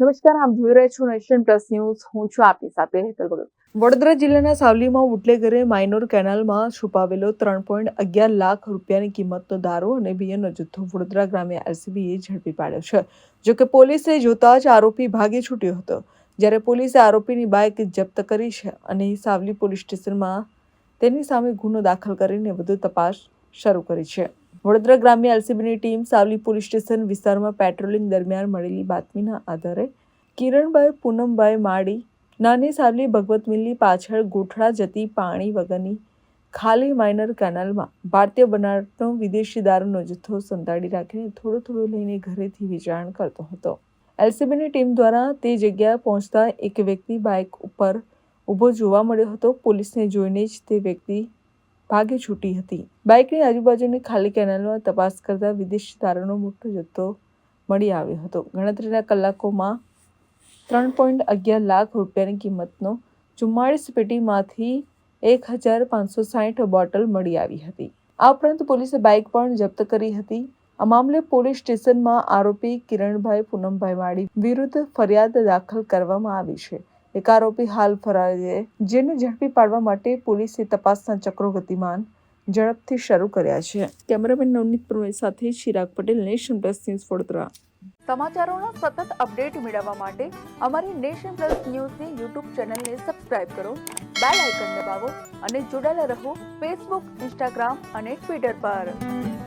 નમસ્કાર, આપ જોઈ રહ્યા છો નેશન પ્લસ ન્યૂઝ. હું છું આપની સાથે હેતલ ભગત. વડોદરા જિલ્લાના સાવલીમાં બુટલેગરે માઇનોર કેનાલમાં છુપાવેલો ત્રણ પોઈન્ટ અગિયાર લાખ રૂપિયાની કિંમતનો દારૂ અને બિયરનો જથ્થો વડોદરા ગ્રામ્ય આરસીબીએ ઝડપી પાડ્યો છે. જોકે પોલીસે જોતા જ આરોપી ભાગી છૂટ્યો હતો. જ્યારે પોલીસે આરોપીની બાઇક જપ્ત કરી છે અને સાવલી પોલીસ સ્ટેશનમાં તેની સામે ગુનો દાખલ કરીને વધુ તપાસ શરૂ કરી છે. વડોદરા ગ્રામ્ય એલસીબીની ટીમ સાવલી પોલીસ સ્ટેશન વિસ્તારમાં પેટ્રોલિંગ દરમિયાન મળેલી બાતમીના આધારે કિરણભાઈ પૂનમભાઈ માળી, નાની સાવલી ભગવત મિલની પાછળ ગોઠડા જતી પાણી વગરની ખાલી માઇનર કેનાલમાં ભારતીય બનાવટનો વિદેશી દારૂનો જથ્થો સંતાડી રાખીને થોડો થોડો લઈને ઘરેથી વેચાણ કરતો હતો. એલસીબીની ટીમ દ્વારા તે જગ્યાએ પહોંચતા એક વ્યક્તિ બાઇક ઉપર ઊભો જોવા મળ્યો હતો. પોલીસને જોઈને જ તે વ્યક્તિ ભાગી છૂટી હતી. બાઇકની આજુબાજુની ખાલી કેનાલમાં તપાસ કરતા વિદેશી તારોનો મોટો જથ્થો મળી આવ્યો હતો. ગણતરીના કલાકોમાં ત્રણ પોઈન્ટ અગિયાર લાખ રૂપિયાની કિંમતનો ચુમ્માળીસ પેટીમાંથી એક હજાર પાંચસો સાઠ બોટલ મળી આવી હતી. આ ઉપરાંત પોલીસે બાઇક પણ જપ્ત કરી હતી. આ મામલે પોલીસ સ્ટેશનમાં આરોપી કિરણભાઈ પૂનમભાઈ વાડી વિરુદ્ધ ફરિયાદ દાખલ કરવામાં આવી છે. એક આરોપી હાલ ફરાર છે જેને ઝડપી પાડવા માટે પોલીસે તપાસના ચક્રો ગતિમાન ઝડપથી શરૂ કર્યા છે. કેમેરામેન નવનીત પ્રવીણ સાથે Chirag Patel nation plus news Vadodara. સમાચારોના સતત અપડેટ મેળવવા માટે અમારી નેશન પ્લસ ન્યૂઝની યુટ્યુબ ચેનલને સબસ્ક્રાઇબ કરો બેલ આઇકન દબાવો અને જોડાયેલા રહો ફેસબુક ઇન્સ્ટાગ્રામ અને ટ્વિટર પર.